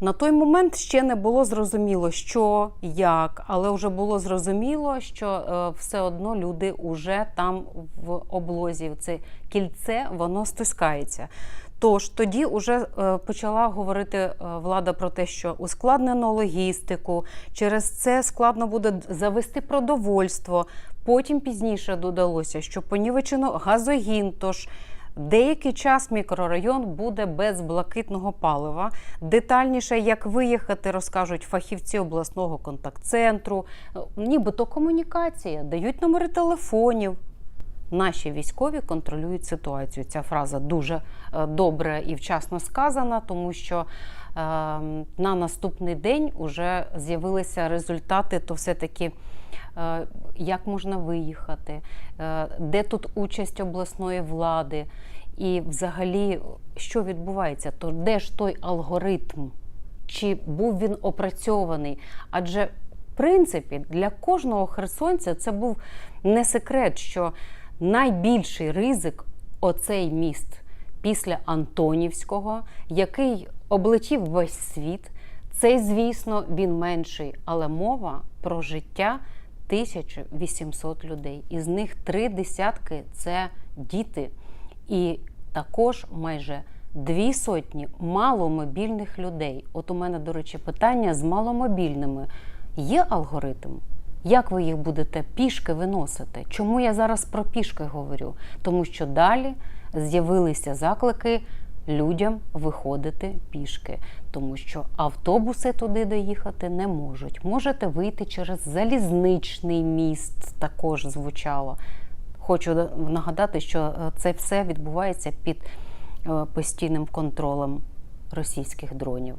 На той момент ще не було зрозуміло, що, як, але вже було зрозуміло, що е, все одно люди вже там в облозі, це кільце, воно стискається. Тож тоді вже е, почала говорити е, влада про те, що ускладнено логістику, через це складно буде завести продовольство. Потім пізніше додалося, що понівечено газогін. Тож деякий час мікрорайон буде без блакитного палива. Детальніше, як виїхати, розкажуть фахівці обласного контакт-центру. Нібито комунікація, дають номери телефонів. Наші військові контролюють ситуацію. Ця фраза дуже е, добре і вчасно сказана, тому що е, на наступний день вже з'явилися результати, то все-таки е, як можна виїхати, е, де тут участь обласної влади, і взагалі, що відбувається, то де ж той алгоритм? Чи був він опрацьований? Адже в принципі для кожного херсонця це був не секрет, що найбільший ризик оцей міст після Антонівського, який облетів весь світ. Цей, звісно, він менший, але мова про життя 1800 людей. Із них три десятки це діти, і також майже дві сотні маломобільних людей. От у мене, до речі, питання з маломобільними. Є алгоритм? Як ви їх будете пішки виносити? Чому я зараз про пішки говорю? Тому що далі з'явилися заклики людям виходити пішки, тому що автобуси туди доїхати не можуть. Можете вийти через залізничний міст, також звучало. Хочу нагадати, що е, це все відбувається під е, постійним контролем російських дронів.